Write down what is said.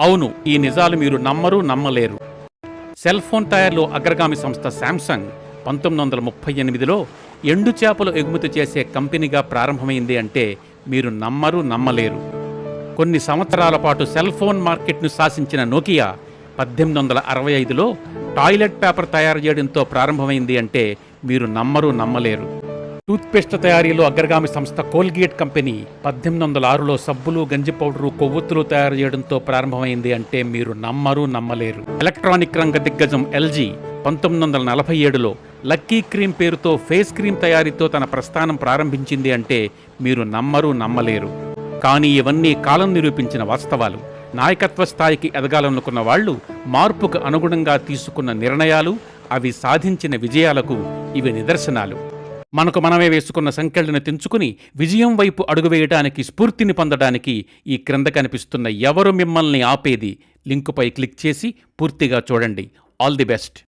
అవును ఈ నిజాలు మీరు నమ్మరు నమ్మలేరు. సెల్ ఫోన్ తయారీలో అగ్రగామి సంస్థ శాంసంగ్ పంతొమ్మిది వందల ముప్పై ఎనిమిదిలో ఎండు చేపలు ఎగుమతి చేసే కంపెనీగా ప్రారంభమైంది అంటే మీరు నమ్మరు నమ్మలేరు. కొన్ని సంవత్సరాల పాటు సెల్ ఫోన్ మార్కెట్ను శాసించిన నోకియా పద్దెనిమిది వందల అరవై ఐదులో టాయిలెట్ పేపర్ తయారు చేయడంతో ప్రారంభమైంది అంటే మీరు నమ్మరు నమ్మలేరు. టూత్పేస్ట్ తయారీలో అగ్రగామి సంస్థ కోల్గేట్ కంపెనీ పద్దెనిమిది వందల ఆరులో సబ్బులు గంజి పౌడరు కొవ్వొత్తులు తయారు చేయడంతో ప్రారంభమైంది అంటే మీరు నమ్మరు నమ్మలేరు. ఎలక్ట్రానిక్ రంగ దిగ్గజం ఎల్జీ పంతొమ్మిది వందల నలభై ఏడులో లక్కీ క్రీమ్ పేరుతో ఫేస్ క్రీమ్ తయారీతో తన ప్రస్థానం ప్రారంభించింది అంటే మీరు నమ్మరు నమ్మలేరు. కానీ ఇవన్నీ కాలం నిరూపించిన వాస్తవాలు. నాయకత్వ స్థాయికి ఎదగాలనుకున్న వాళ్ళు మార్పుకు అనుగుణంగా తీసుకున్న నిర్ణయాలు అవి సాధించిన విజయాలకు ఇవి నిదర్శనాలు. మనకు మనమే వేసుకున్న సంకెళ్ళను తెంచుకుని విజయం వైపు అడుగువేయడానికి స్ఫూర్తిని పొందడానికి ఈ క్రింద కనిపిస్తున్న ఎవరు మిమ్మల్ని ఆపేది? లింకుపై క్లిక్ చేసి పూర్తిగా చూడండి. All the best.